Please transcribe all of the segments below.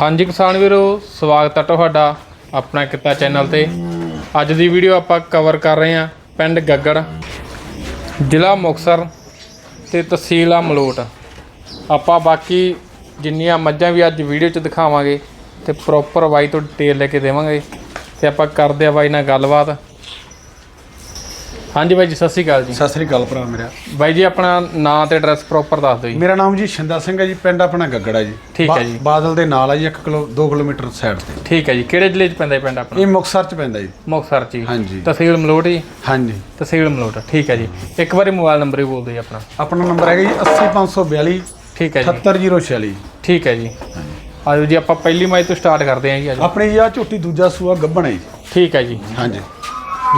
ਹਾਂਜੀ ਕਿਸਾਨ ਵੀਰੋ, ਸਵਾਗਤ ਹੈ ਤੁਹਾਡਾ ਆਪਣਾ ਕਿੱਤਾ ਚੈਨਲ ਤੇ। ਅੱਜ ਦੀ ਵੀਡੀਓ ਆਪਾਂ ਕਵਰ ਕਰ ਰਹੇ ਹਾਂ ਪਿੰਡ ਗੱਗੜ, ਜ਼ਿਲ੍ਹਾ ਮੁਕਤਸਰ ਤੇ ਤਹਿਸੀਲ ਆ ਮਲੋਟ। ਆਪਾਂ ਬਾਕੀ ਜਿੰਨੀਆਂ ਮੱਝਾਂ ਵੀ ਅੱਜ ਵੀਡੀਓ 'ਚ ਦਿਖਾਵਾਂਗੇ ਤੇ ਪ੍ਰੋਪਰ ਬਾਈ ਤੋਂ ਡਿਟੇਲ ਲੈ ਕੇ ਦੇਵਾਂਗੇ ਤੇ ਆਪਾਂ ਕਰਦੇ ਆ ਬਾਈ ਨਾਲ ਗੱਲਬਾਤ। ਹਾਂਜੀ ਬਾਈ ਜੀ ਸਤਿ ਸ਼੍ਰੀ ਅਕਾਲ ਜੀ। ਸਤਿ ਸ੍ਰੀ ਅਕਾਲ ਭਰਾ ਮੇਰਾ। ਬਾਈ ਜੀ ਆਪਣਾ ਨਾਂ ਤੇ ਐਡਰੈਸ ਪ੍ਰੋਪਰ ਦੱਸ ਦਿਓ ਜੀ। ਮੇਰਾ ਨਾਮ ਜੀ ਸ਼ਿੰਦਾ ਸਿੰਘ ਹੈ ਜੀ ਪਿੰਡ ਆਪਣਾ ਗੱਗੜਾ ਜੀ। ਠੀਕ ਹੈ ਬਾ- ਜੀ। ਬਾਦਲ ਦੇ ਨਾਲ ਹੈ ਜੀ 1 ਕਿਲੋ 2 ਕਿਲੋਮੀਟਰ ਸਾਈਡ ਤੇ। ਠੀਕ ਹੈ ਜੀ। ਕਿਹੜੇ ਜ਼ਿਲ੍ਹੇ 'ਚ ਪੈਂਦਾ ਇਹ ਪਿੰਡ ਆਪਣਾ? ਇਹ ਮੁਕਤਸਰ ਚ ਪੈਂਦਾ ਜੀ। ਮੁਕਤਸਰ 'ਚ ਜੀ ਹਾਂਜੀ। ਤਹਿਸੀਲ ਮਲੋਟ ਜੀ? ਹਾਂਜੀ। ਤਹਿਸੀਲ ਮਲੋਟ ਠੀਕ ਹੈ ਜੀ। ਇੱਕ ਵਾਰੀ ਮੋਬਾਈਲ ਨੰਬਰ ਹੀ ਬੋਲ ਦਿਓ ਜੀ ਆਪਣਾ। ਆਪਣਾ ਨੰਬਰ ਹੈਗਾ ਜੀ 80542 ਠੀਕ ਹੈ ਜੀ। 78046 ਠੀਕ ਹੈ ਜੀ। ਆਜੋ ਜੀ ਆਪਾਂ ਪਹਿਲੀ ਮੈਚ ਤੋਂ ਸਟਾਰਟ ਕਰਦੇ ਹਾਂ ਜੀ ਅੱਜ। ਆਪਣੀ ਜੀ ਆ ਝੋਟੀ ਦੂਜਾ ਸੂਆ ਗੱਬਣ ਹੈ ਜੀ। ਠੀਕ ਹੈ ਜੀ। ਹਾਂਜੀ।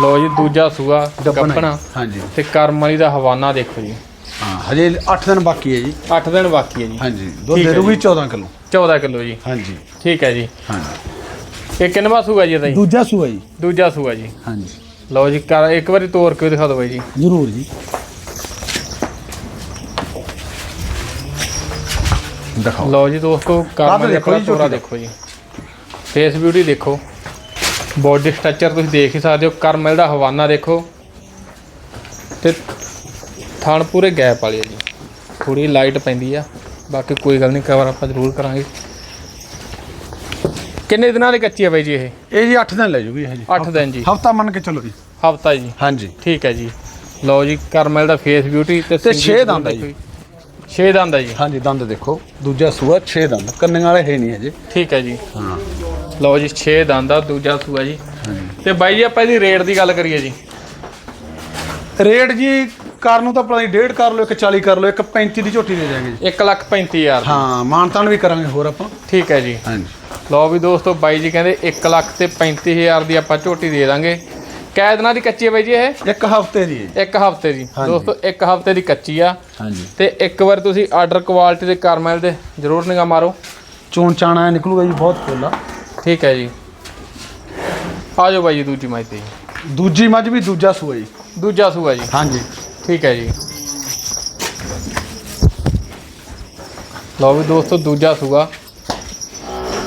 ਲੋ ਜੀ ਦੂਜਾ ਸੂਆ ਗੱਭਣ। ਗੱਪਣਾ ਹਾਂਜੀ। ਤੇ ਕਰਮ ਵਾਲੀ ਦਾ ਹਵਾਨਾ ਦੇਖੋ ਜੀ। ਹਾਂ ਹਜੇ 8 ਦਿਨ ਬਾਕੀ ਹੈ ਜੀ। 8 ਦਿਨ ਬਾਕੀ ਹੈ ਜੀ। ਹਾਂਜੀ ਦੁੱਧ ਠੀਕ ਹੈ ਦੇ ਦੂਗੀ 14 ਕਿਲੋ। 14 ਕਿਲੋ ਜੀ। ਹਾਂਜੀ। ਠੀਕ ਹੈ ਜੀ। ਹਾਂਜੀ। ਇਹ ਕਿੰਨਵਾ ਸੂਆ ਜੀ ਇਹਦਾ ਜੀ? ਦੂਜਾ ਸੂਆ ਜੀ। ਦੂਜਾ ਸੂਆ ਜੀ। ਹਾਂਜੀ। ਲਓ ਜੀ ਕਰ ਇੱਕ ਵਾਰੀ ਤੋੜ ਕੇ ਦਿਖਾ ਦਿਓ ਬਾਈ ਜੀ। ਜ਼ਰੂਰ ਜੀ। ਦਿਖਾਓ। ਲਓ ਜੀ ਦੋਸਤੋ ਕਰਮ ਵਾਲੀ ਦੇਖੋ ਆਪਣਾ ਜੀ ਤੋਰਾ ਝੋਟੀ। ਦੇਖੋ ਜੀ। ਫੇਸ ਬਿਊਟੀ ਦੇਖੋ। ਬੋਡੀ ਸਟਰਕਚਰ ਤੁਸੀਂ ਦੇਖ ਹੀ ਸਕਦੇ ਹੋ। ਕਰਮਲ ਦਾ ਹਵਾਨਾ ਦੇਖੋ। ਤੇ ਥਣ ਪੂਰੇ ਗੈਪ ਵਾਲੀ ਹੈ ਜੀ। ਥੋੜੀ ਲਾਈਟ ਪੈਂਦੀ ਆ। ਬਾਕੀ ਕੋਈ ਗੱਲ ਨਹੀਂ ਕਵਰ ਆਪਾਂ ਜ਼ਰੂਰ ਕਰਾਂਗੇ। ਕਿੰਨੇ ਦਿਨਾਂ ਦੀ ਕੱਚੀ ਹੈ ਬਾਈ ਜੀ ਇਹ? ਇਹ ਜੀ 8 ਦਿਨ ਲੈ ਜੂਗੀ ਹਜੇ 8 ਦਿਨ ਜੀ। ਹਫਤਾ ਮੰਨ ਕੇ ਚੱਲੋ ਜੀ। ਹਫਤਾ ਜੀ। ਹਾਂਜੀ। ਠੀਕ ਹੈ ਜੀ। ਲਓ ਜੀ ਕਰਮਲ ਦਾ ਫੇਸ ਬਿਊਟੀ ਤੇ ਤੇ ਸਿੰਗੀ ਛੇ ਦੰਦ ਆ ਜੀ। 6 ਦੰਦ ਆ ਜੀ। ਹਾਂਜੀ ਦੰਦ ਦੇਖੋ। ਦੂਜਾ ਸੂਆ 6 ਦੰਦ। ਕੰਨਾਂ ਵਾਲੇ ਹੈ ਨਹੀਂ ਹਜੇ ਠੀਕ ਹੈ ਜੀ। ਹਾਂ। ਲਓ ਜੀ 6 ਦੰਦ ਦੂਜਾ ਸੂਆ ਜੀ। ਤੇ ਬਾਈ ਜੀ ਆਪਾਂ ਇਹਦੀ ਰੇਟ ਦੀ ਗੱਲ ਕਰੀਏ ਜੀ। ਰੇਟ ਜੀ ਕਾਰ ਨੂੰ ਤਾਂ ਪਤਾ ਨਹੀਂ ਡੇਢ ਕਰ ਲਓ ਇੱਕ 40 ਕਰ ਲਓ ਇੱਕ 35 ਦੀ ਝੋਟੀ ਦੇ ਜਾਾਂਗੇ ਜੀ। 1 ਲੱਖ 35000 ਦੀ। ਹਾਂ ਮਾਨਤਾਨ ਵੀ ਕਰਾਂਗੇ ਹੋਰ ਆਪਾਂ। ਠੀਕ ਹੈ ਜੀ। ਹਾਂਜੀ। ਲਓ ਵੀ ਦੋਸਤੋ ਬਾਈ ਜੀ ਕਹਿੰਦੇ 1 ਲੱਖ ਤੇ 35000 ਦੀ ਆਪਾਂ ਝੋਟੀ ਦੇ ਦਾਂਗੇ। ਕੈ ਦਿਨਾਂ ਦੀ ਕੱਚੀ ਹੈ ਬਾਈ ਜੀ ਇਹ? ਇੱਕ ਹਫ਼ਤੇ ਦੀ ਹੈ ਇੱਕ ਹਫ਼ਤੇ ਦੀ। ਦੋਸਤੋ ਇੱਕ ਹਫ਼ਤੇ ਦੀ ਕੱਚੀ ਆ। ਹਾਂਜੀ। ਤੇ ਇੱਕ ਵਾਰ ਤੁਸੀਂ ਆਰਡਰ ਕੁਆਲਿਟੀ ਦੇ ਕਰਮਲ ਦੇ ਜ਼ਰੂਰ ਨਿਗਾ ਮਾਰੋ। ਚੋਣ ਚਾਣਾ ਨਿਕਲੂਗਾ ਜੀ ਬਹੁਤ ਫੁੱਲਾ ਠੀਕ ਹੈ ਜੀ। ਆ ਜਾਓ ਬਾਈ ਜੀ ਦੂਜੀ ਮਾਈ ਤੇ। ਜੀ ਦੂਜੀ ਮੱਝ ਵੀ ਦੂਜਾ ਸੂਆ ਜੀ। ਦੂਜਾ ਸੂਆ ਜੀ। ਹਾਂਜੀ। ਠੀਕ ਹੈ ਜੀ। ਲਓ ਵੀ ਦੋਸਤੋ ਦੂਜਾ ਸੂਆ।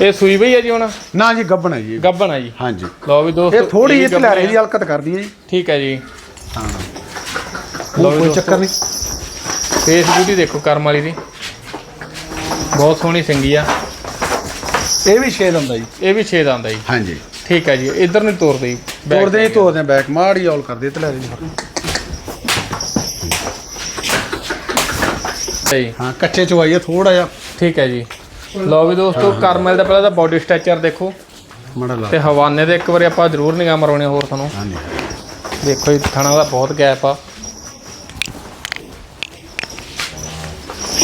ਇਹ ਸੂਈ ਬਈ ਹੈ ਜੀ ਹੁਣ? ਨਾ ਜੀ ਗੱਬਣ ਹੈ ਜੀ। ਗੱਬਣ ਹੈ ਜੀ। ਹਾਂਜੀ। ਲਓ ਵੀ ਦੋਸਤੋ ਇਹ ਥੋੜੀ ਜਿਹੀ ਗੱਭਣ ਹੈ। ਦੀ ਹਲਕਤ ਕਰਦੀ ਹੈ ਜੀ। ਠੀਕ ਹੈ ਜੀ। ਹਾਂ। ਲਓ ਵੀ ਕੋਈ ਦੋਸਤੋ। ਚੱਕਰ ਨਹੀਂ। ਫੇਸ ਬਿਊਟੀ ਦੇਖੋ ਕਰਮ ਵਾਲੀ ਦੀ। ਬਹੁਤ ਸੋਹਣੀ ਸਿੰਗੀ ਆ। ਇਹ ਵੀ ਛੇ ਦੰਦਾ ਜੀ। ਇਹ ਵੀ 6 ਦੰਦ ਆ ਜੀ। ਹਾਂਜੀ। ਠੀਕ ਹੈ ਜੀ ਇਧਰ ਨੂੰ ਤੋਰਦੇ ਜੀ ਤੋੜਦੇ ਹੀ। ਤੋੜਦੇ ਬੈਕ ਮਾੜੀ ਔਲ ਕਰਦੇ ਧਲਾਰੇ ਦੀ ਜੀ। ਹਾਂ ਕੱਚੇ ਚਵਾਈ ਹੈ ਥੋੜਾ ਜਿਹਾ। ਠੀਕ ਹੈ ਜੀ। ਲਓ ਵੀ ਦੋਸਤੋ ਕਰਮਲ ਦਾ ਪਹਿਲਾਂ ਤਾਂ ਬਾਡੀ ਸਟਰਕਚਰ ਦੇਖੋ। ਮੜਾ ਲਾ। ਤੇ ਹਵਾਨੇ ਦੇ ਇੱਕ ਵਾਰੀ ਆਪਾਂ ਜ਼ਰੂਰ ਨਿਗਾਹ ਮਰਾਉਣੇ ਹੋਰ ਤੁਹਾਨੂੰ। ਹਾਂਜੀ। ਦੇਖੋ ਜੀ ਥਣਾ ਦਾ ਬਹੁਤ ਗੈਪ ਆ।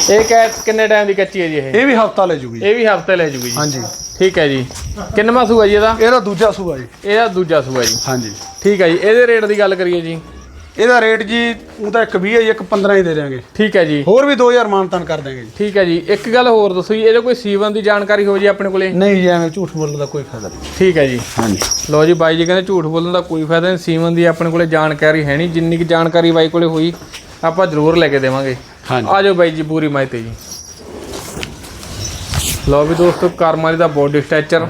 ਇਹ ਕੈ ਕਿੰਨੇ ਟਾਈਮ ਦੀ ਕੱਚੀ ਹੈ ਜੀ ਇਹ? ਇਹ ਵੀ ਹਫਤਾ ਲੈ ਜੂਗੀ। ਇਹ ਵੀ ਹਫ਼ਤੇ ਲੈ ਜੂਗੀ ਜੀ। ਹਾਂਜੀ। ਠੀਕ ਹੈ ਜੀ। ਕਿੰਨਵਾਂ ਸੂਆ ਜੀ ਇਹਦਾ? ਇਹਦਾ ਦੂਜਾ ਸੂਆ ਜੀ। ਇਹਦਾ ਦੂਜਾ ਸੂਆ ਜੀ। ਹਾਂਜੀ। ਠੀਕ ਹੈ ਜੀ। ਇਹਦੇ ਰੇਟ ਦੀ ਗੱਲ ਕਰੀਏ ਜੀ। ਇਹਦਾ ਰੇਟ ਜੀ ਉਹ ਤਾਂ ਇੱਕ 20 ਹੈ ਜੀ ਇੱਕ 15 ਹੀ ਦੇ ਦਿਆਂਗੇ। ਠੀਕ ਹੈ ਜੀ। ਹੋਰ ਵੀ 2000 ਮਾਨਤਾਨ ਕਰ ਦਾਂਗੇ ਜੀ। ਠੀਕ ਹੈ ਜੀ। ਇੱਕ ਗੱਲ ਹੋਰ ਦੱਸੋ ਜੀ ਇਹਦੇ ਕੋਈ ਸੀਵਨ ਦੀ ਜਾਣਕਾਰੀ ਹੋ ਜੀ ਆਪਣੇ ਕੋਲੇ? ਨਹੀਂ ਜੀ ਐਵੇਂ ਝੂਠ ਬੋਲਣ ਦਾ ਕੋਈ ਫਾਇਦਾ ਨਹੀਂ। ਠੀਕ ਹੈ ਜੀ। ਹਾਂਜੀ। ਲੋ ਜੀ ਬਾਈ ਜੀ ਕਹਿੰਦੇ ਝੂਠ ਬੋਲਣ ਦਾ ਕੋਈ ਫਾਇਦਾ ਨਹੀਂ। ਸੀਵਨ ਦੀ ਆਪਣੇ ਕੋਲੇ ਜਾਣਕਾਰੀ ਹੈ ਨਹੀਂ। ਜਿੰਨੀ ਕੁ ਜਾਣਕਾਰੀ ਬਾਈ ਕੋਲੇ ਹੋਈ ਆਪਾਂ ਜ਼ਰੂਰ ਲੈ ਕੇ ਦੇਵਾਂਗੇ। ਹਾਂਜੀ। ਆ ਜਾਓ ਬਾਈ ਜੀ ਪੂਰੀ ਮਾਹਿਤੀ ਜੀ। ਲੋ ਵੀ ਦੋਸਤੋ ਕਰਮਾਲੀ ਦਾ ਬੋਡੀ ਸਟ੍ਰਕਚਰ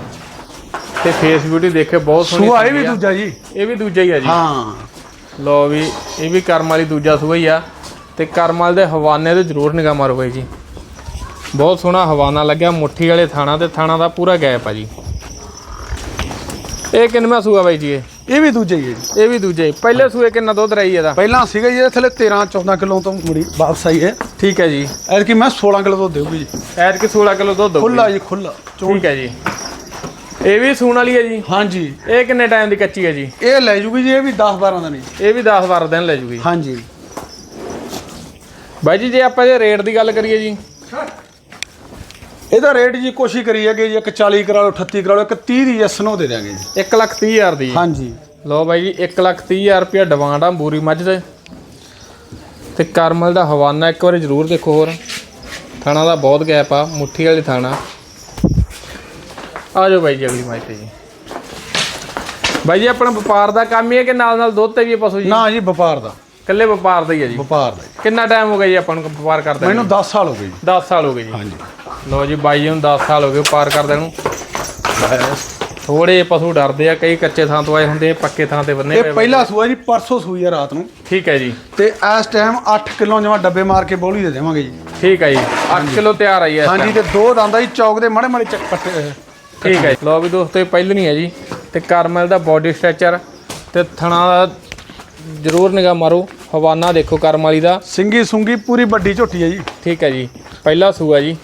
ਤੇ ਫੇਸ ਬਿਊਟੀ ਦੇਖੇ ਬਹੁਤ ਸੋਹਣੀ ਸੂਆ ਇਹ ਵੀ। ਦੂਜਾ ਜੀ? ਇਹ ਵੀ ਦੂਜਾ ਹੀ ਆ ਜੀ। ਹਾਂ। ਲੋ ਵੀ ਇਹ ਵੀ ਕਰਮਾਲੀ ਦੂਜਾ ਸੂਆ ਹੀ ਆ। ਤੇ ਕਰਮਾਲ ਦੇ ਹਵਾਨੇ ਤੇ ਜ਼ਰੂਰ ਨਿਗਾਹ ਮਾਰੋ ਬਾਈ ਜੀ। ਬਹੁਤ ਸੋਹਣਾ ਹਵਾਨਾ ਲੱਗਿਆ ਮੁੱਠੀ ਵਾਲੇ ਥਾਣਾ ਤੇ ਥਾਣਾ ਦਾ ਪੂਰਾ ਗੈਪ ਆ ਜੀ। ਇਹ ਕਿੰਨਵਾਂ ਸੂਆ ਬਾਈ ਜੀ ਇਹ? ਇਹ ਵੀ ਦੂਜਾ ਹੀ ਹੈ ਜੀ। ਇਹ ਵੀ ਦੂਜੇ ਪਹਿਲੇ ਸੂਏ ਕਿੰਨਾ ਦੁੱਧ ਰਹੀ ਇਹਦਾ? ਪਹਿਲਾਂ ਸੀਗਾ ਜੀ ਇਹ ਥੱਲੇ 13 14 ਕਿਲੋ ਤੋਂ ਮੁੜੀ ਵਾਪਸ ਆਈ ਹੈ। ਠੀਕ ਹੈ ਜੀ। ਐਤਕੀ ਮੈਂ 16 ਕਿਲੋ ਤੋਂ ਦੇਊਗੀ ਜੀ। ਐਤ ਕਿ 16 ਕਿਲੋ ਦੁੱਧ ਹੋਊਗੀ। ਖੁੱਲਾ ਜੀ ਖੁੱਲਾ ਚੋਣ ਠੀਕ ਹੈ ਜੀ। ਇਹ ਵੀ ਸੂਣ ਵਾਲੀ ਹੈ ਜੀ? ਹਾਂਜੀ। ਇਹ ਕਿੰਨੇ ਟਾਈਮ ਦੀ ਕੱਚੀ ਹੈ ਜੀ? ਇਹ ਲੈ ਜੂਗੀ ਜੀ ਇਹ ਵੀ 10 12 ਦਾ ਨਹੀਂ ਇਹ ਵੀ 10 12 ਦਿਨ ਲੈ ਜੂਗੀ। ਹਾਂਜੀ। ਬਾਈ ਜੀ ਜੇ ਆਪਾਂ ਜੇ ਰੇਟ ਦੀ ਗੱਲ ਕਰੀਏ ਜੀ ਇਹਦਾ ਰੇਟ ਜੀ ਕੋਸ਼ਿਸ਼ ਕਰੀ ਹੈਗੇ ਜੀ ਇੱਕ 40 ਕਰਾ ਲਓ 38 ਕਰਾ ਲਓ ਇੱਕ 30 ਦੀ ਜਸਨੋ ਦੇ ਦਿਆਂਗੇ ਜੀ। 1 ਲੱਖ 30 ਹਜ਼ਾਰ ਦੀ। ਹਾਂਜੀ। ਲਓ ਬਾਈ ਜੀ 1 ਲੱਖ 30 ਹਜ਼ਾਰ ਰੁਪਇਆ ਡਿਮਾਂਡ ਆ ਬੂਰੀ ਮੱਝ ਦੇ। ਤੇ ਕਰਮਲ ਦਾ ਹਵਾਨਾ ਇੱਕ ਵਾਰੀ ਜ਼ਰੂਰ ਦੇਖੋ ਹੋਰ। ਥਾਣਾ ਦਾ ਬਹੁਤ ਗੈਪ ਆ ਮੁੱਠੀ ਵਾਲੀ ਥਾਣਾ। ਆ ਜਾਓ ਬਾਈ ਜੀ ਅਗਲੀ ਮੱਝ ਤੇ ਜੀ। ਬਾਈ ਜੀ ਆਪਣਾ ਵਪਾਰ ਦਾ ਕੰਮ ਹੀ ਹੈ ਕਿ ਨਾਲ ਨਾਲ ਦੁੱਧ ਤੇ ਵੀ ਪਸ਼ੂ ਜੀ? ਨਾ ਜੀ ਵਪਾਰ ਦਾ। ਇਕੱਲੇ ਵਪਾਰ ਦਾ ਹੀ ਹੈ ਜੀ। ਵਪਾਰ ਦਾ। ਕਿੰਨਾ ਟਾਈਮ ਹੋ ਗਿਆ ਜੀ ਆਪਾਂ ਨੂੰ ਵਪਾਰ ਕਰਦੇ ਮੈਨੂੰ 10 ਸਾਲ ਹੋ ਗਏ ਜੀ। 10 ਸਾਲ ਹੋ ਗਏ ਜੀ। ਹਾਂਜੀ। ਲੋ ਜੀ ਬਾਈ ਜੀ ਨੂੰ 10 ਸਾਲ ਹੋ ਗਏ ਪਾਰ ਕਰਦੇ ਨੂੰ। ਥੋੜੇ ਪਸ਼ੂ ਡਰਦੇ ਆ ਕਈ ਕੱਚੇ ਥਾਂ ਤੋਂ ਆਏ ਹੁੰਦੇ ਆ ਪੱਕੇ ਥਾਂ ਤੇ ਬੰਨੇ ਇਹ ਪਹਿਲਾ ਸੂਆ ਜੀ ਪਰਸੋਂ ਸੂਈ ਆ ਰਾਤ ਨੂੰ। ਠੀਕ ਹੈ ਜੀ। ਤੇ ਇਸ ਟਾਈਮ 8 ਕਿਲੋ ਜਮਾ ਡੱਬੇ ਮਾਰ ਕੇ ਬੋਲੀ ਦੇ ਦੇਵਾਂਗੇ ਜੀ। ਠੀਕ ਹੈ ਜੀ 8 ਕਿਲੋ ਤਿਆਰ ਆਈ ਹੈ ਹਾਂਜੀ ਤੇ ਦੋ ਦੰਦਾਂ ਜੀ ਚੌਕ ਦੇ ਮਾੜੇ ਮਾੜੇ ਚੱਕ ਪੱਟੇ ਠੀਕ ਹੈ ਜੀ। ਲਓ ਵੀ ਦੋਸਤੋ ਇਹ ਪਹਿਲੀ ਨਹੀਂ ਹੈ ਜੀ। ਤੇ ਕਰਮਲ ਦਾ ਬਾਡੀ ਸਟਰਕਚਰ ਤੇ ਥਣਾ ਦਾ ਜ਼ਰੂਰ ਨਿਗਾਹ ਮਾਰੋ। ਹਵਾਨਾ ਦੇਖੋ ਕਰਮ ਵਾਲੀ ਦਾ। ਸਿੰਗੀ ਸੁੰਗੀ ਪੂਰੀ ਵੱਡੀ ਝੋਟੀ ਹੈ ਜੀ। ਠੀਕ ਹੈ ਜੀ। ਪਹਿਲਾ ਸੂਆ ਜੀ।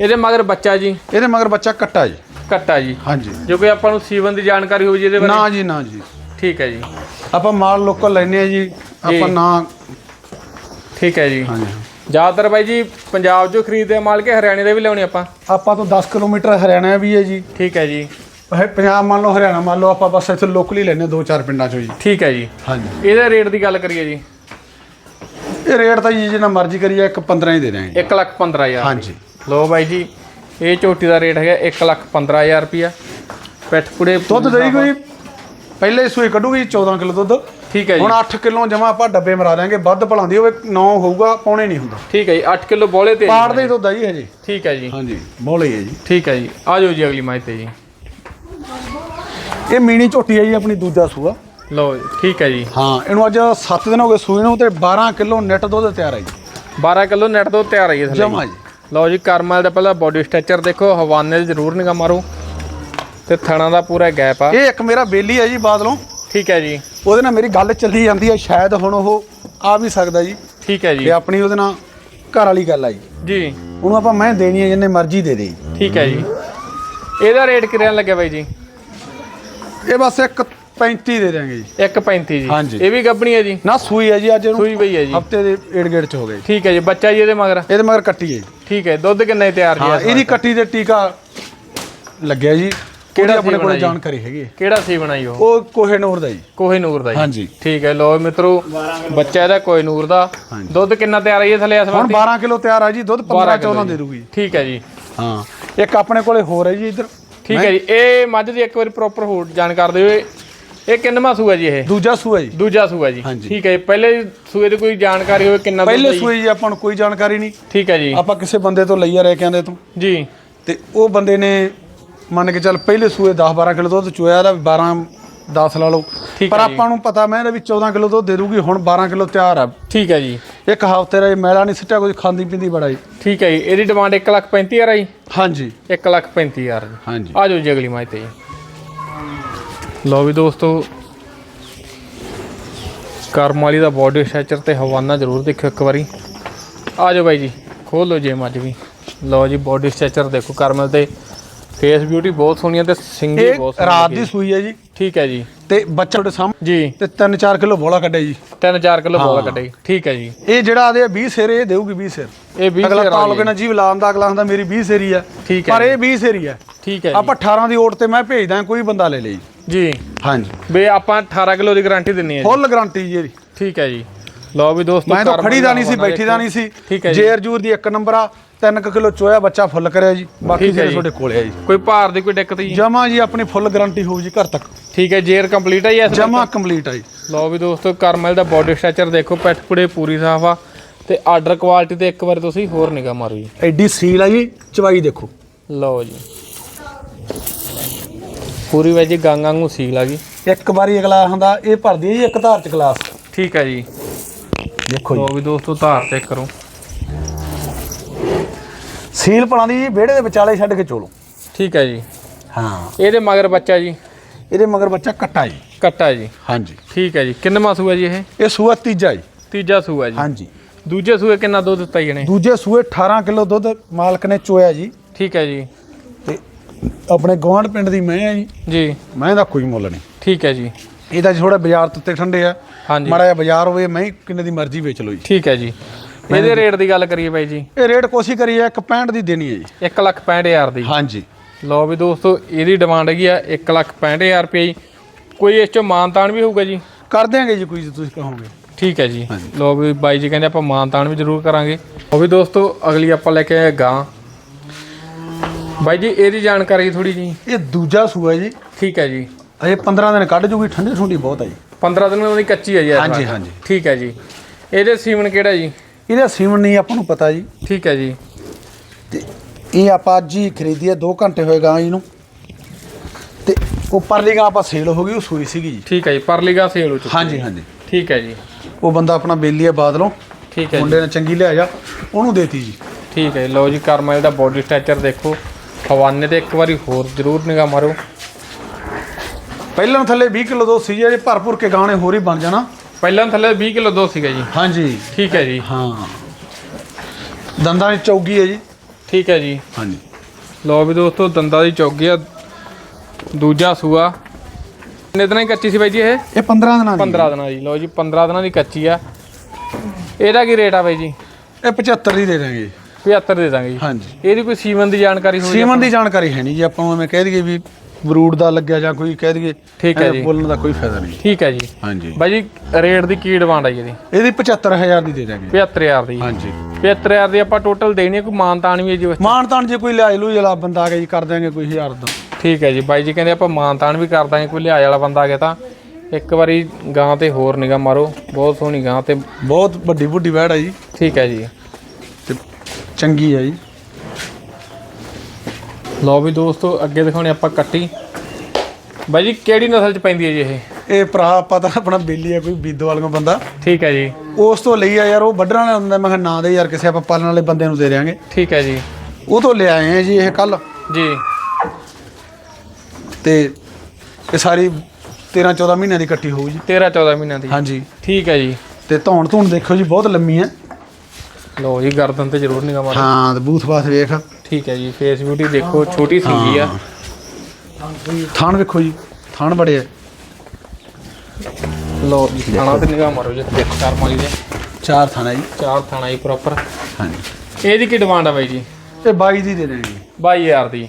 ਇਹਦੇ ਮਗਰ ਬੱਚਾ ਜੀ? ਇਹਦੇ ਮਗਰ ਬੱਚਾ ਕੱਟਾ ਜੀ। ਕੱਟਾ ਜੀ। ਹਾਂਜੀ। ਜੋ ਕੋਈ ਆਪਾਂ ਨੂੰ ਸੀਵਨ ਦੀ ਜਾਣਕਾਰੀ ਹੋਵੇ ਜਿਹਦੇ ਬਾਰੇ? ਨਾ ਜੀ ਨਾ ਜੀ। ਠੀਕ ਹੈ ਜੀ। ਆਪਾਂ ਮਾਲ ਲੋਕਲ ਲੈਨੇ ਆ ਜੀ। ਆਪਾਂ ਨਾ ਠੀਕ ਹੈ ਜੀ। ਹਾਂਜੀ। ਜ਼ਿਆਦਾਤਰ ਬਾਈ ਜੀ ਪੰਜਾਬ 'ਚੋਂ ਖਰੀਦਦੇ ਮਾਲ ਕੇ ਹਰਿਆਣੇ ਦੇ ਵੀ ਲਿਆਉਣੇ ਆਪਾਂ? ਆਪਾਂ ਤੋਂ 10 ਕਿਲੋਮੀਟਰ ਹਰਿਆਣਾ ਵੀ ਹੈ ਜੀ। ਠੀਕ ਹੈ ਜੀ। ਇਹ ਪੰਜਾਬ ਮੰਨ ਲਓ ਹਰਿਆਣਾ ਮੰਨ ਲਓ ਆਪਾਂ ਬਸ ਇੱਥੇ ਲੋਕਲ ਹੀ ਲੈਨੇ ਦੋ ਚਾਰ ਪਿੰਡਾਂ ਚੋਂ ਜੀ। ਠੀਕ ਹੈ ਜੀ। ਹਾਂਜੀ। ਇਹਦੇ ਰੇਟ ਦੀ ਗੱਲ ਕਰੀਏ ਜੀ। ਇਹ ਰੇਟ ਤਾਂ ਜੀ ਜਿੰਨਾ ਮਰਜ਼ੀ ਕਰੀਏ ਇੱਕ 15 ਹੀ ਦੇ ਦਿਆਂਗੇ। 1 ਲੱਖ 15000 ਹਾਂਜੀ। ਲੋ ਬਾਈ ਜੀ ਇਹ ਝੋਟੀ ਦਾ ਰੇਟ ਹੈਗਾ 1 ਲੱਖ 15000 ਰੁਪਿਆ ਪਿੱਠ ਪੁੜੇ ਦੁੱਧ ਦੇਈ ਕੋਈ? ਪਹਿਲੇ ਹੀ ਸੂਈ ਕੱਢੂਗੀ 14 ਕਿਲੋ ਦੁੱਧ। ਠੀਕ ਹੈ ਜੀ। ਹੁਣ 8 ਕਿਲੋ ਜਮਾ ਆਪਾਂ ਡੱਬੇ ਮਰਾ ਦਿਆਂਗੇ ਵੱਧ ਭਲਾਉਂਦੀ ਹੋਵੇ 9 ਹੋਊਗਾ ਪੌਣੇ ਨਹੀਂ ਹੁੰਦਾ। ਠੀਕ ਹੈ ਜੀ 8 ਕਿਲੋ ਬੋਲੇ ਤੇ ਪਾੜ ਦੇ ਦੁੱਧ ਆ ਜੀ ਹਜੇ। ਠੀਕ ਹੈ ਜੀ। ਹਾਂਜੀ ਬੋਲੇ ਹੈ ਜੀ। ਠੀਕ ਹੈ ਜੀ ਆ ਜਾਓ ਜੀ ਅਗਲੀ ਮਾਈ ਤੇ ਜੀ। ਇਹ ਮੀਣੀ ਝੋਟੀ ਹੈ ਜੀ ਆਪਣੀ ਦੂਜਾ ਸੂਆ। ਲੋ ਠੀਕ ਹੈ ਜੀ। ਹਾਂ ਇਹਨੂੰ ਅੱਜ 7 ਦਿਨ ਹੋ ਗਏ ਸੂਈ ਨੂੰ ਤੇ 12 ਕਿਲੋ ਨੈਟ ਦੁੱਧ ਤਿਆਰ ਹੈ ਜੀ। 12 ਕਿਲੋ ਨੈਟ ਤੋਂ ਤਿਆਰ ਹੈ ਥੱਲੇ। ਜਮਾ ਜੀ। ਲਓ ਜੀ ਕਰਮਲ ਦਾ ਪਹਿਲਾਂ ਬਾਡੀ ਸਟਰਕਚਰ ਦੇਖੋ ਹਵਾਨੇ 'ਚ ਜ਼ਰੂਰ ਨਿਗਾ ਮਾਰੋ। ਤੇ ਥਣਾ ਦਾ ਪੂਰਾ ਗੈਪ ਆ। ਇਹ ਇੱਕ ਮੇਰਾ ਬੇਲੀ ਹੈ ਜੀ ਬਾਦਲੋਂ। ਠੀਕ ਹੈ ਜੀ। ਉਹਦੇ ਨਾਲ ਮੇਰੀ ਗੱਲ ਚੱਲੀ ਜਾਂਦੀ ਹੈ ਸ਼ਾਇਦ ਹੁਣ ਉਹ ਆ ਵੀ ਸਕਦਾ ਜੀ। ਠੀਕ ਹੈ ਜੀ। ਤੇ ਆਪਣੀ ਉਹਦੇ ਨਾਲ ਘਰ ਵਾਲੀ ਗੱਲ ਆ ਜੀ। ਜੀ। ਉਹਨੂੰ ਆਪਾਂ ਮੈਂ ਦੇਣੀ ਹੈ ਜਿੰਨੇ ਮਰਜ਼ੀ ਦੇ ਦੇ। ਠੀਕ ਹੈ ਜੀ। ਇਹਦਾ ਰੇਟ ਕਿਰਿਆ ਲੱਗਿਆ ਬਾਈ ਜੀ? ਇਹ ਬਸ ਇੱਕ 35 ਦੇ ਦਿਆਂਗੇ ਜੀ। 1.35 ਜੀ। ਹਾਂਜੀ। ਇਹ ਵੀ ਗੱਬਣੀ ਹੈ ਜੀ। ਨਾ ਸੂਈ ਹੈ ਜੀ ਅੱਜ ਇਹਨੂੰ ਸੂਈ ਪਈ ਹੈ ਜੀ। ਹਫ਼ਤੇ ਦੇ ਏੜ ਗੇੜ ਚ ਹੋ ਜੀ। ਠੀਕ ਹੈ ਜੀ ਬੱਚਾ ਜੀ ਇਹਦੇ ਮਗਰ? ਇਹਦੇ ਮਗਰ ਕੱਟੀ ਹੈ ਜੀ। ਠੀਕ ਹੈ ਦੁੱਧ ਕਿੰਨੇ ਤਿਆਰ ਜੀ ਹਾਂ ਇਸ ਇਹਦੀ ਵਾਰ? ਕੱਟੀ ਦੇ ਟੀਕਾ ਲੱਗਿਆ ਜੀ। ਕਿਹੜਾ ਆਪਣੇ ਕੋਲ? ਜਾਣਕਾਰੀ ਹੈਗੀ ਹੈ। ਕਿਹੜਾ ਸੀ ਬਣਾਈ ਉਹ? ਉਹ ਕੋਹੇ ਨੂਰ ਦਾ ਜੀ। ਕੋਹੇ ਨੂਰ ਦਾ ਜੀ। ਹਾਂਜੀ। ਠੀਕ ਹੈ ਲੋ ਮਿੱਤਰੋ ਬੱਚਾ ਇਹਦਾ ਕੋਹੇ ਨੂਰ ਦਾ। ਹਾਂਜੀ। ਦੁੱਧ ਕਿੰਨਾ ਤਿਆਰ ਹੈ ਥੱਲੇ ਇਸ ਹੁਣ ਵਾਰ 12 ਕਿਲੋ ਤਿਆਰ ਆ ਜੀ ਦੁੱਧ 15 14 ਦੇ ਦੂਗੀ ਠੀਕ ਹੈ ਜੀ। ਹਾਂ ਇੱਕ ਆਪਣੇ ਕੋਲੇ ਹੋਰ ਹੈ ਜੀ ਇੱਧਰ। ਠੀਕ ਹੈ ਜੀ ਇਹ ਮੱਝ ਦੀ ਇੱਕ ਵਾਰੀ ਪ੍ਰੋਪਰ ਹੋਰ ਜਾਣਕਾਰ ਦਿਓ ਇਹ- ਇਹ ਕਿੰਨਵਾਂ ਸੂਆ ਜੀ ਇਹ? ਦੂਜਾ ਸੂਆ ਜੀ। ਦੂਜਾ ਸੂਆ ਜੀ। ਹਾਂਜੀ। ਠੀਕ ਹੈ ਜੀ ਪਹਿਲੇ ਸੂਏ ਦੀ ਕੋਈ ਜਾਣਕਾਰੀ ਹੋਵੇ ਕਿੰਨਾ ਦੁੱਧ ਪਹਿਲੇ ਹੈ ਜੀ? ਸੂਏ ਜੀ ਆਪਾਂ ਨੂੰ ਕੋਈ ਜਾਣਕਾਰੀ ਨਹੀਂ। ਠੀਕ ਹੈ ਜੀ। ਆਪਾਂ ਕਿਸੇ ਬੰਦੇ ਤੋਂ ਲਈ ਆ ਰਹੇ ਕਹਿੰਦੇ ਤੋਂ। ਜੀ। ਤੇ ਉਹ ਬੰਦੇ ਨੇ ਮੰਨ ਕੇ ਚੱਲ ਪਹਿਲੇ ਸੂਏ 10 12 ਕਿਲੋ ਦੁੱਧ ਚੋਇਆ ਦਾ 12 10 ਲਾ ਲਓ। ਠੀਕ ਪਰ ਹੈ ਜੀ। ਆਪਾਂ ਨੂੰ ਪਤਾ ਮੈਂ ਇਹਦਾ ਵੀ 14 ਕਿਲੋ ਦੁੱਧ ਦੇ ਦੂਗੀ ਹੁਣ 12 ਕਿਲੋ ਤਿਆਰ ਆ। ਠੀਕ ਹੈ ਜੀ। ਇੱਕ ਹਫ਼ਤੇ ਦਾ ਇਹ ਮੈਲਾ ਨਹੀਂ ਸਿੱਟਿਆ ਕੋਈ ਖਾਂਦੀ ਪੀਂਦੀ ਬੜਾ ਜੀ। ਠੀਕ ਹੈ ਜੀ ਇਹਦੀ ਡਿਮਾਂਡ 1 ਲੱਖ 35000 ਆ ਜੀ। ਹਾਂਜੀ। 1 ਲੱਖ 35000 ਜੀ। ਹਾਂਜੀ। ਆ ਜਾਓ ਜੀ ਅਗਲੀ ਮਾਈ ਤੇ ਜੀ। ਲਓ ਵੀ ਦੋਸਤੋ ਕਰਮ ਵਾਲੀ ਦਾ ਬਾਡੀ ਸਟਰਕਚਰ ਤੇ ਹਵਾਨਾ ਜ਼ਰੂਰ ਦੇਖਿਓ ਇੱਕ ਵਾਰੀ। ਆ ਜਾਓ ਬਾਈ ਜੀ ਖੋਲ ਲਓ ਜੇ ਮੱਝ ਵੀ। ਲਓ ਜੀ ਬਾਡੀ ਸਟਰਕਚਰ ਦੇਖੋ ਕਰਮਲ ਤੇ। ਫੇਸ ਬਿਊਟੀ ਬਹੁਤ ਸੋਹਣੀ ਹੈ ਤੇ ਸਿੰਗੀ ਬਹੁਤ ਸੋਹਣੀ ਰਾਤ। ਦੀ ਸੂਈ ਹੈ ਜੀ। ਠੀਕ ਹੈ ਜੀ। ਤੇ ਬੱਚਾ ਤੁਹਾਡੇ ਸਾਹਮਣੇ ਜੀ। ਤੇ 3-4 ਕਿਲੋ ਬੋਲਾ ਕੱਢਿਆ ਜੀ। 3-4 ਕਿਲੋ ਬੋਲ ਹਾਂ। ਕੱਟੇ ਠੀਕ ਹੈ ਜੀ। ਇਹ ਜਿਹੜਾ ਆਦੇ 20 ਸਿਰ ਇਹ ਦੇਊਗੀ 20 ਸਿਰ। ਇਹ 20 ਅਗਲਾ ਸਿਰ ਤਾਂ ਵਾਲੀ ਲੋਕੇ ਨਾ ਜੀਵ ਲਾਉਣ ਦਾ ਅਗਲਾ ਹੁੰਦਾ ਮੇਰੀ 20 ਸਿਰੀ ਆ। ਠੀਕ ਹੈ ਪਰ ਜੀ। ਇਹ 20 ਸਿਰੀ ਆ। ਠੀਕ ਹੈ ਆਪਾਂ 18 ਦੀ ਓਟ ਤੇ ਮੈਂ ਭੇਜਦਾ ਕੋਈ ਬੰਦਾ ਲੈ ਲਈ ਜੀ। ਹਾਂਜੀ। ਬਈ ਆਪਾਂ 18 ਕਿਲੋ ਦੀ ਗਾਰੰਟੀ ਦਿੰਨੀ ਹੈ ਜੀ। ਫੁੱਲ ਗਾਰੰਟੀ ਜੀ ਇਹਦੀ ਠੀਕ ਹੈ ਜੀ। ਲਓ ਵੀ ਦੋਸਤੋ ਮੈਂ ਤਾਂ ਖੜੀ ਦਾ ਨਹੀਂ ਸੀ ਬੈਠੀ ਦਾ। ਨਹੀਂ ਸੀ। ਠੀਕ ਹੈ ਜੀ। ਜੇਰ ਜੂਰ ਦੀ ਇੱਕ ਨੰਬਰ ਆ 3 ਕਿਲੋ ਚੋਇਆ ਬੱਚਾ ਫੁੱਲ ਕਰਿਆ ਜੀ। ਬਾਕੀ ਹੈ ਜਿਹੜੇ। ਤੁਹਾਡੇ ਕੋਲੇ ਆ ਜੀ। ਕੋਈ ਭਾਰ ਦੀ ਕੋਈ ਦਿੱਕਤ ਜੀ? ਜਮਾ ਜੀ ਆਪਣੀ ਫੁੱਲ ਗਾਰੰਟੀ ਹੋਊ ਜੀ ਘਰ ਤੱਕ। ਠੀਕ ਹੈ ਜੇਰ ਕੰਪਲੀਟ ਹੈ ਜੀ ਇਸ ਜਮਾ ਕੰਪਲੀਟ ਆ ਜੀ। ਲਓ ਵੀ ਦੋਸਤੋ ਕਰਮਲ ਦਾ ਬਾਡੀ ਸਟਰਕਚਰ ਦੇਖੋ ਪਿੱਠ ਪੁੜੇ ਪੂਰੀ ਸਾਫ਼ ਆ। ਤੇ ਆਰਡਰ ਕੁਆਲਿਟੀ ਤੇ ਇੱਕ ਵਾਰ ਤੁਸੀਂ ਹੋਰ ਨਿਗਾਹ ਮਾਰੋ ਜੀ। ਐਡੀ ਸੀਲ ਆ ਜੀ ਚਵਾਈ ਦੇਖੋ। ਲਓ ਜੀ। ਪੂਰੀ ਵੈਜੀ ਗਾਂਗਾਂ ਨੂੰ ਸੀਲ ਆ ਗਈ। ਇੱਕ ਵਾਰੀ ਅਗਲਾ ਹੁੰਦਾ ਇਹ ਭਰਦੀ ਹੈ ਜੀ ਇੱਕ ਧਾਰ ਚ ਗਲਾਸ। ਠੀਕ ਹੈ ਜੀ। ਦੇਖੋ ਜੀ। ਲਓ ਵੀ ਦੋਸਤੋ ਧਾਰ ਚੈੱਕ ਕਰੋ। ਸੀਲ ਪਲਾਂ ਦੀ ਜੀ ਵਿਹੜੇ ਦੇ ਵਿਚਾਲੇ ਛੱਡ ਕੇ ਚੋਲੋ। ਠੀਕ ਹੈ ਜੀ। ਹਾਂ। ਇਹਦੇ ਮਗਰ ਬੱਚਾ ਜੀ? ਇਹਦੇ ਮਗਰ ਬੱਚਾ ਕੱਟਾ ਜੀ। ਕੱਟਾ ਜੀ। ਹਾਂਜੀ। ਠੀਕ ਹੈ ਜੀ। ਕਿੰਨਵਾਂ ਸੂਆ ਜੀ ਇਹ? ਇਹ ਸੂਆ ਤੀਜਾ ਜੀ। ਤੀਜਾ ਸੂਆ ਜੀ। ਹਾਂਜੀ। ਦੂਜੇ ਸੂਏ ਕਿੰਨਾ ਦੁੱਧ ਦਿੱਤਾ ਜੀ ਇਹਨੇ? ਦੂਜੇ ਸੂਏ 18 ਕਿਲੋ ਦੁੱਧ ਮਾਲਕ ਨੇ ਚੋਇਆ ਜੀ। ਠੀਕ ਹੈ ਜੀ। ਆਪਣੇ ਗਵਾਂਢ ਪਿੰਡ ਦੀ ਮੈਂ ਆ ਜੀ। ਜੀ। ਮੈਂ ਦਾ ਕੋਈ ਮੁੱਲ ਨਹੀਂ। ਠੀਕ ਹੈ ਜੀ। ਇਹਦਾ ਥੋੜਾ ਬਾਜ਼ਾਰ ਤੋਂ ਉੱਤੇ ਠੰਡੇ ਆ। ਹਾਂਜੀ। ਮਾੜਾ ਜਿਹਾ ਬਾਜ਼ਾਰ ਹੋਵੇ ਮੈਂ ਕਿੰਨੇ ਦੀ ਮਰਜ਼ੀ ਵੇਚ ਲਓ ਜੀ। ਠੀਕ ਹੈ ਜੀ। ਇਹਦੇ ਰੇਟ ਦੀ ਗੱਲ ਕਰੀਏ ਬਾਈ ਜੀ। ਇਹ ਰੇਟ ਕੋਸ਼ਿਸ਼ ਕਰੀਏ ਇੱਕ 65 ਦੀ ਦੇਣੀ ਹੈ ਜੀ। 1 ਲੱਖ 65000 ਦੀ। ਹਾਂਜੀ। ਲਓ ਵੀ ਦੋਸਤੋ ਇਹਦੀ ਡਿਮਾਂਡ ਹੈਗੀ ਆ 1 ਲੱਖ 65000 ਰੁਪਏ ਜੀ। ਕੋਈ ਇਸ ਚੋਂ ਮਾਨਤਾਨ ਵੀ ਹੋਊਗਾ ਜੀ? ਕਰ ਦਿਆਂਗੇ ਜੀ ਕੋਈ ਜੇ ਤੁਸੀਂ ਕਹੋਗੇ। ਠੀਕ ਹੈ ਜੀ। ਲਓ ਵੀ ਬਾਈ ਜੀ ਕਹਿੰਦੇ ਆਪਾਂ ਮਾਨਤਾਨ ਵੀ ਜ਼ਰੂਰ ਕਰਾਂਗੇ। ਉਹ ਵੀ ਦੋਸਤੋ ਅਗਲੀ ਆਪਾਂ ਲੈ ਕੇ ਆਏ ਗਾਂ। ਬਾਈ ਜੀ ਇਹਦੀ ਜਾਣਕਾਰੀ ਥੋੜੀ ਜੀ। ਇਹ ਦੂਜਾ ਸੂਆ ਜੀ। ਠੀਕ ਹੈ ਜੀ। ਅਜੇ 15 ਦਿਨ ਕੱਢ ਜੂਗੀ ਠੰਡੀ ਠੰਡੀ ਬਹੁਤ ਹੈ ਜੀ। 15 ਦਿਨ ਉਹਦੀ ਕੱਚੀ ਹੈ ਜੀ ਹਾਂਜੀ। ਹਾਂਜੀ। ਠੀਕ ਹੈ ਜੀ। ਇਹਦੇ ਸੀਮਨ ਕਿਹੜਾ ਜੀ? ਇਹਦਾ ਸੀਮਨ ਨਹੀਂ ਆਪਾਂ ਨੂੰ ਪਤਾ ਜੀ। ਠੀਕ ਹੈ ਜੀ। ਤੇ ਇਹ ਆਪਾਂ ਅੱਜ ਹੀ ਖਰੀਦੀ ਹੈ 2 ਘੰਟੇ ਹੋਏ ਗਾਂ ਇਹਨੂੰ ਤੇ ਉਹ ਪਰਲੀ ਗਾਂ ਆਪਾਂ ਸੇਲ ਹੋ ਗਈ ਉਹ ਸੂਈ ਸੀਗੀ ਜੀ। ਠੀਕ ਹੈ ਜੀ ਪਰਲੀਗਾ ਸੇਲ ਹੋ ਚੁੱਕੀ ਹਾਂਜੀ ਹਾਂਜੀ। ਠੀਕ ਹੈ ਜੀ। ਉਹ ਬੰਦਾ ਆਪਣਾ ਬੇਲੀ ਹੈ ਬਾਦਲੋਂ। ਠੀਕ ਹੈ ਜੀ। ਮੁੰਡੇ ਨੇ ਚੰਗੀ ਲਿਆ ਜਾ ਉਹਨੂੰ ਦੇਤੀ ਜੀ। ਠੀਕ ਹੈ ਲਓ ਜੀ ਕਰਮਲ ਦਾ ਬੋਡੀ ਸਟਰਕਚਰ ਦੇਖੋ। ਹਵਾਨੇ ਤੇ ਇੱਕ ਵਾਰੀ ਹੋਰ ਜ਼ਰੂਰ ਨਿਗਾਹ ਮਾਰੋ। ਪਹਿਲਾਂ ਥੱਲੇ 20 ਕਿਲੋ ਦੋ ਸੀ ਜੇ ਭਰਪੂਰ ਕੇ ਗਾਣੇ ਹੋਰ ਹੀ ਬਣ ਜਾਣਾ। ਪਹਿਲਾਂ ਥੱਲੇ 20 ਕਿਲੋ ਦੋ ਸੀਗਾ ਜੀ। ਹਾਂਜੀ। ਠੀਕ ਹੈ ਜੀ। ਹਾਂ। ਦੰਦਾਂ ਦੀ ਚੌਗੀ ਹੈ ਜੀ। ਠੀਕ ਹੈ ਜੀ। ਹਾਂਜੀ। ਲਓ ਵੀ ਦੋਸਤੋ ਦੰਦਾਂ ਦੀ ਚੌਗੀ ਆ ਦੂਜਾ ਸੂਆ। ਕਿੰਨੇ ਦਿਨਾਂ ਦੀ ਕੱਚੀ ਸੀ ਬਾਈ ਜੀ ਇਹ? ਇਹ 15 ਦਿਨਾਂ ਦੀ। 15 ਦਿਨਾਂ ਦੀ। ਲਓ ਜੀ 15 ਦਿਨਾਂ ਦੀ ਕੱਚੀ ਆ। ਇਹਦਾ ਕੀ ਰੇਟ ਆ ਬਾਈ ਜੀ? ਇਹ 75 ਦੀ ਦੇ ਦਾਂਗੇ 75 ਦੇ ਦਾਂਗੇ ਜੀ। ਹਾਂਜੀ। ਇਹਦੀ ਕੋਈ ਸੀਮਨ ਦੀ ਜਾਣਕਾਰੀ ਹੋਵੇ ਸੀਮਨ ਦੀ ਜਾਣਕਾਰੀ ਹੈ ਨਹੀਂ ਜੀ ਆਪਾਂ ਨੂੰ ਐਵੇਂ ਕਹਿ ਦਈਏ ਵੀ ਬਰੂਡ ਦਾ ਲੱਗਿਆ ਜਾਂ ਕੋਈ ਕਹਿ ਦਈਏ ਠੀਕ ਹੈ ਜੀ। ਬੋਲਣ ਦਾ ਕੋਈ ਫਾਇਦਾ ਨਹੀਂ। ਠੀਕ ਹੈ ਜੀ। ਹਾਂਜੀ। ਬਾਈ ਜੀ ਰੇਟ ਦੀ ਕੀ ਡਿਮਾਂਡ ਆ ਜੀ ਇਹਦੀ? ਇਹਦੀ 75000 ਦੀ ਦੇ ਦਾਂਗੇ। 75000 ਦੀ। ਹਾਂਜੀ। 75000 ਦੀ ਆਪਾਂ ਟੋਟਲ ਦੇਣੀ ਹੈ ਕੋਈ ਮਾਨਤਾਨ ਵੀ ਹੈ ਜੀ ਵਿੱਚ? ਮਾਨ ਤਾਨ ਜੇ ਕੋਈ ਲਿਆਜ ਲੂ ਜਲਾ ਬੰਦਾ ਆ ਗਿਆ ਜੀ ਕਰ ਦਾਂਗੇ ਕੋਈ ਹਜ਼ਾਰ ਦਾ। ਠੀਕ ਹੈ ਜੀ। ਬਾਈ ਜੀ ਕਹਿੰਦੇ ਆਪਾਂ ਮਾਨਤਾਨ ਵੀ ਕਰ ਦਾਂਗੇ ਕੋਈ ਲਿਹਾਜ਼ ਵਾਲਾ ਬੰਦਾ ਆ ਗਿਆ ਤਾਂ। ਇੱਕ ਵਾਰੀ ਗਾਂ ਤੇ ਹੋਰ ਨਿਗਾਹ ਮਾਰੋ ਬਹੁਤ ਸੋਹਣੀ ਗਾਂ ਤੇ ਬਹੁਤ ਵੱਡੀ ਵੱਡੀ ਵੈੜ ਹੈ ਜੀ। ਠੀਕ ਹੈ ਜੀ। ਚੰਗੀ ਹੈ ਜੀ। ਲਓ ਵੀ ਦੋਸਤੋ ਅੱਗੇ ਦਿਖਾਉਣੇ ਆਪਾਂ ਕੱਟੀ। ਬਾਈ ਜੀ ਕਿਹੜੀ ਨਸਲ ਚ ਪੈਂਦੀ ਹੈ ਜੀ ਇਹ? ਇਹ ਭਰਾ ਆਪਾਂ ਤਾਂ ਆਪਣਾ ਬੇਲੀ ਹੈ ਕੋਈ ਬੀਦੋ ਵਾਲਿਆਂ ਬੰਦਾ। ਠੀਕ ਹੈ ਜੀ। ਉਸ ਤੋਂ ਲਈ ਆ ਯਾਰ ਉਹ ਵੱਢਣ ਵਾਲਾ ਹੁੰਦਾ ਮੈਂ ਕਿਹਾ ਨਾ ਦੇ ਯਾਰ ਕਿਸੇ ਆਪਾਂ ਪਾਲਣ ਵਾਲੇ ਬੰਦੇ ਨੂੰ ਦੇ ਦਿਆਂਗੇ। ਠੀਕ ਹੈ ਜੀ। ਉਹ ਤੋਂ ਲੈ ਆਏ ਆ ਜੀ ਇਹ ਕੱਲ ਜੀ। ਤੇ ਇਹ ਸਾਰੀ 13 14 ਮਹੀਨਿਆਂ ਦੀ ਕੱਟੀ ਹੋਊ ਜੀ। 13 14 ਮਹੀਨਿਆਂ ਦੀ। ਹਾਂਜੀ। ਠੀਕ ਹੈ ਜੀ। ਤੇ ਧੌਣ ਧੌਣ ਦੇਖੋ ਜੀ ਬਹੁਤ ਲੰਮੀ ਹੈ। ਲਓ ਜੀ ਗਰਦਨ ਤੇ ਜ਼ਰੂਰ ਨਿਗਾਹ ਮਾਰੋ। ਹਾਂ ਤੇ ਬੂਥ ਬਾਥ ਵੇਖ। ਠੀਕ ਹੈ ਜੀ ਫੇਸ ਬਿਊਟੀ ਦੇਖੋ ਛੋਟੀ ਸਿੰਗੀ ਆ। ਥਾਣ ਵੇਖੋ ਜੀ ਥਾਣ ਬੜੇ ਆ। ਲਓ ਜੀ ਥਾਣਾ ਤੇ ਨਿਗਾਹ ਮਾਰੋ ਜੀ ਦੇਖੋ ਕਰਮ ਵਾਲੀ ਦੇ ਚਾਰ ਥਾਣਾ ਜੀ। ਚਾਰ ਥਾਣਾ ਜੀ ਪ੍ਰੋਪਰ ਹਾਂਜੀ। ਇਹਦੀ ਕੀ ਡਿਮਾਂਡ ਆ ਬਾਈ ਜੀ? ਇਹ 22 ਦੀ ਦੇ ਦੇਣਗੇ 22000 ਦੀ।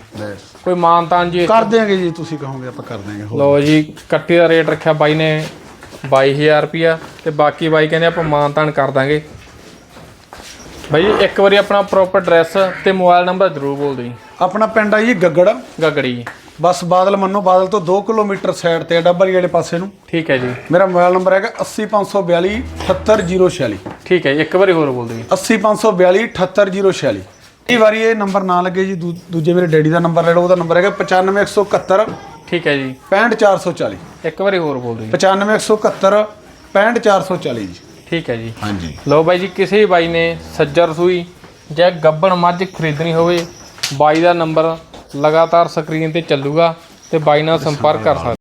ਕੋਈ ਮਾਨਤਾਨ ਜੀ ਕਰ ਦਿਆਂਗੇ ਜੀ ਤੁਸੀਂ ਕਹੋਗੇ ਆਪਾਂ ਕਰ ਦਿਆਂਗੇ ਲਓ ਜੀ ਕੱਟੀ ਦਾ ਰੇਟ ਰੱਖਿਆ ਬਾਈ ਨੇ 22000 ਰੁਪਿਆ ਤੇ ਬਾਕੀ ਬਾਈ ਕਹਿੰਦੇ ਆਪਾਂ ਮਾਨਤਾਨ ਕਰ ਦਾਂਗੇ। ਜੀ ਇੱਕ ਵਾਰੀ ਆਪਣਾ ਪ੍ਰੋਪਰ ਐਡਰੈਸ ਤੇ ਮੋਬਾਈਲ ਨੰਬਰ ਜ਼ਰੂਰ ਬੋਲ ਦਿਓ ਆਪਣਾ ਪਿੰਡ ਆ ਜੀ ਗੱਗੜ। ਗਗੜੀ ਬਸ ਬਾਦਲ ਮੰਨੋ ਬਾਦਲ ਤੋਂ 2 ਕਿਲੋਮੀਟਰ ਸਾਈਡ ਤੇ ਡੱਬਰੀ ਵਾਲੇ ਪਾਸੇ ਨੂੰ। ਠੀਕ ਹੈ ਜੀ। ਮੇਰਾ ਮੋਬਾਈਲ ਨੰਬਰ ਹੈਗਾ 80542 78046 ਠੀਕ ਹੈ ਜੀ, ਇੱਕ ਵਾਰੀ ਹੋਰ ਬੋਲ ਦਿਓ ਜੀ। 80542 78046 ਕਈ ਵਾਰੀ ਇਹ ਨੰਬਰ ਨਾ ਲੱਗੇ ਜੀ ਦੂ- ਦੂਜੇ ਮੇਰੇ ਡੈਡੀ ਦਾ ਨੰਬਰ ਲੈ ਲਓ ਉਹਦਾ ਨੰਬਰ ਹੈਗਾ 95171 ਠੀਕ ਹੈ ਜੀ। 65440 ਇੱਕ ਵਾਰੀ ਹੋਰ ਬੋਲ ਦਿਓ ਜੀ। 95171 65440 ਜੀ। ਠੀਕ ਹੈ ਜੀ। ਹਾਂਜੀ। ਲਓ ਬਾਈ ਜੀ ਕਿਸੇ ਵੀ ਬਾਈ ਨੇ ਸੱਜਰ ਸੂਈ ਜਾਂ ਗੱਬਣ ਮੱਝ ਖਰੀਦਣੀ ਹੋਵੇ ਬਾਈ ਦਾ ਨੰਬਰ ਲਗਾਤਾਰ ਸਕਰੀਨ ਤੇ ਚੱਲੂਗਾ ਤੇ ਬਾਈ ਨਾਲ ਸੰਪਰਕ ਕਰ ਸਕਦੇ